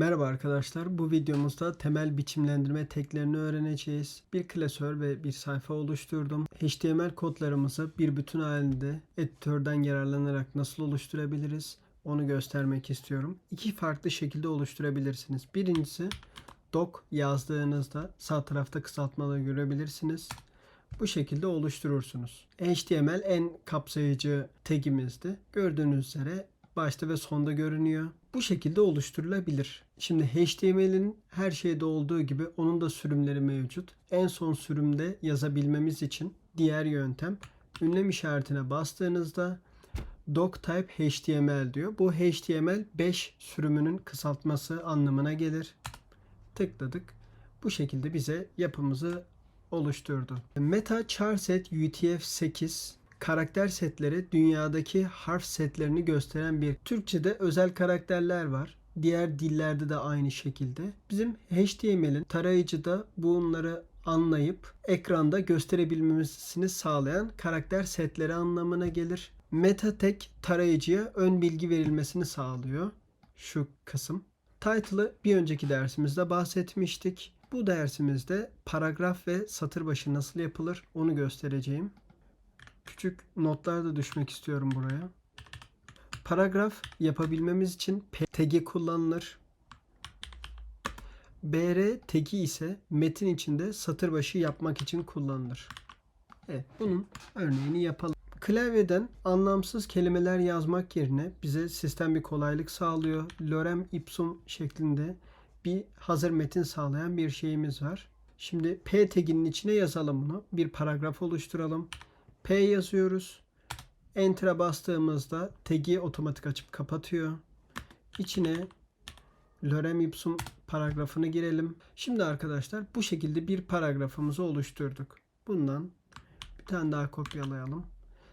Merhaba arkadaşlar. Bu videomuzda temel biçimlendirme teklerini öğreneceğiz. Bir klasör ve bir sayfa oluşturdum. HTML kodlarımızı bir bütün halinde editörden yararlanarak nasıl oluşturabiliriz? Onu göstermek istiyorum. İki farklı şekilde oluşturabilirsiniz. Birincisi doc yazdığınızda sağ tarafta kısaltmaları görebilirsiniz. Bu şekilde oluşturursunuz. HTML en kapsayıcı tagimizdi. Gördüğünüz üzere başta ve sonda görünüyor. Bu şekilde oluşturulabilir. Şimdi HTML'in her şeyde olduğu gibi onun da sürümleri mevcut. En son sürümde yazabilmemiz için diğer yöntem ünlem işaretine bastığınızda doctype HTML diyor. Bu HTML 5 sürümünün kısaltması anlamına gelir. Tıkladık. Bu şekilde bize yapımızı oluşturdu. Meta Charset UTF-8 karakter setleri dünyadaki harf setlerini gösteren bir Türkçe'de özel karakterler var. Diğer dillerde de aynı şekilde. Bizim HTML'in tarayıcıda bunları anlayıp ekranda gösterebilmemizini sağlayan karakter setleri anlamına gelir. Meta tag tarayıcıya ön bilgi verilmesini sağlıyor. Şu kısım. Title'ı bir önceki dersimizde bahsetmiştik. Bu dersimizde paragraf ve satır başı nasıl yapılır onu göstereceğim. Küçük notlar da düşmek istiyorum buraya. Paragraf yapabilmemiz için tagi kullanılır. BR tagi ise metin içinde satır başı yapmak için kullanılır. Evet, bunun örneğini yapalım. Klavyeden anlamsız kelimeler yazmak yerine bize sistem bir kolaylık sağlıyor. Lorem ipsum şeklinde bir hazır metin sağlayan bir şeyimiz var. Şimdi P taginin içine yazalım bunu. Bir paragraf oluşturalım. P yazıyoruz. Enter'a bastığımızda tag'i otomatik açıp kapatıyor. İçine lorem ipsum paragrafını girelim. Şimdi arkadaşlar bu şekilde bir paragrafımızı oluşturduk. Bundan bir tane daha kopyalayalım.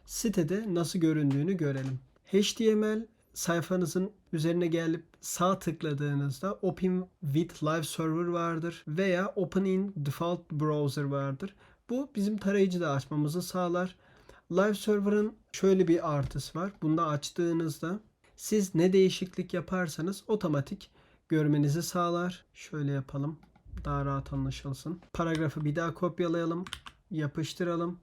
Sitede nasıl göründüğünü görelim. HTML sayfanızın üzerine gelip sağ tıkladığınızda Open with Live Server vardır veya Open in Default Browser vardır. Bu bizim tarayıcı da açmamızı sağlar. Live Server'ın şöyle bir artısı var. Bunda açtığınızda siz ne değişiklik yaparsanız otomatik görmenizi sağlar. Şöyle yapalım. Daha rahat anlaşılsın. Paragrafı bir daha kopyalayalım. Yapıştıralım.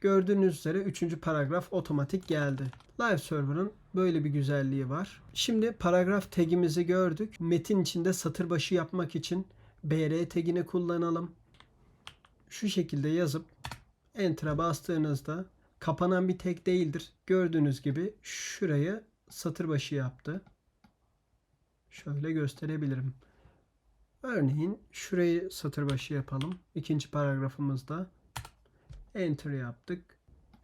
Gördüğünüz üzere 3. paragraf otomatik geldi. Live Server'ın böyle bir güzelliği var. Şimdi paragraf tagimizi gördük. Metin içinde satır başı yapmak için BR tagini kullanalım. Şu şekilde yazıp Enter'a bastığınızda kapanan bir tag değildir. Gördüğünüz gibi şurayı satır başı yaptı. Şöyle gösterebilirim. Örneğin şurayı satır başı yapalım. İkinci paragrafımızda Enter yaptık.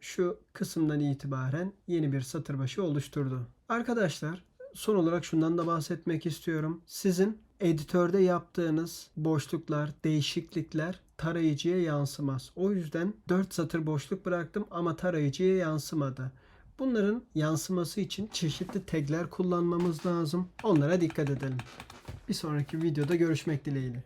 Şu kısımdan itibaren yeni bir satır başı oluşturdu. Arkadaşlar son olarak şundan da bahsetmek istiyorum. Sizin editörde yaptığınız boşluklar, değişiklikler tarayıcıya yansımaz. O yüzden 4 satır boşluk bıraktım ama tarayıcıya yansımadı. Bunların yansıması için çeşitli tagler kullanmamız lazım. Onlara dikkat edelim. Bir sonraki videoda görüşmek dileğiyle.